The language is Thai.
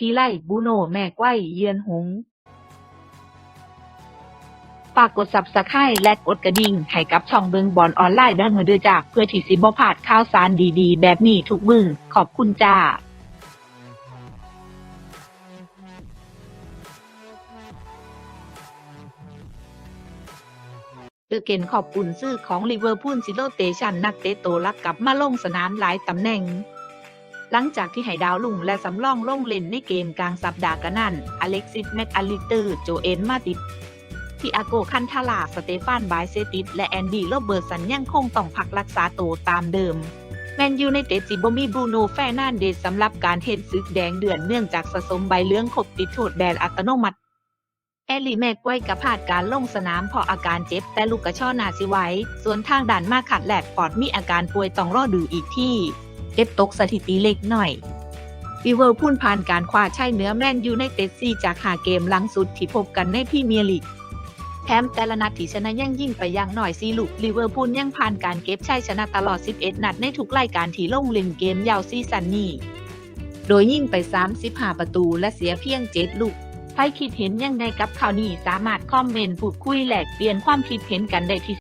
ทีไล่บูโนแม่ไกว้เยือนหงฝากกด Subscribe และกดกระดิ่งให้กับช่องเบิงบอลออนไลน์ด้านเดือจากเพื่อที่สิบ่พลาดข่าวสารดีๆ แบบนี้ทุกมือขอบคุณจ้าเดอเกนขอบคุณซื้อของลิเวอร์พูลซิโลเตชันนักเตะโตลักกลับมาลงสนามหลายตำแหน่ง หลังจากที่ให้ดาวลุงและสำรองลงเล่นในเกมกลางสัปดาห์กันนั่นอเล็กซิสแมกอลิเตอร์โจเอนมาติดที่อาโกคันทาลา สเตฟานบายเซติสและแอนดี้โรเบิร์สันยังคงต้องพักรักษาตัวตามเดิม แมนยูในเตดสิบมีบรูโนแฟนันเดสสำหรับการเห็นซึกแดงเดือนเนื่องจากสะสมใบเหลืองครบติดโทษแบนอัตโนมัติ แอลลี่แม็กไว้กับพาดการลงสนามเพราะอาการเจ็บแต่ลูกกระช่อนาซิไว้ ส่วนทางด่านมาขัดแหลกฟอดมีอาการป่วยต้องรอดูอีกที่ เจ็บตกสถิติเล็กหน่อยลิเวอร์พูลผ่านการคว้าชัยเหนือแมนยูในเตดซีจากหาเกมหลังสุดที่พบกันในพรีเมียร์ลีกแถมแต่ละนัดที่ชนะยังยิ่งไปอย่างหน่อยซีลูกลิเวอร์พูลยังผ่านการเก็บชัยชนะตลอด 11 นัดในทุกรายการที่ลงเล่นเกมยาวซีซั่นนี้โดยยิงไป 35 ประตูและเสียเพียง 7 ลูกใครคิดเห็นยังไงกับข่าวนี้สามารถคอมเมนต์พูดคุยแลกเปลี่ยนความคิดเห็นกันได้ที่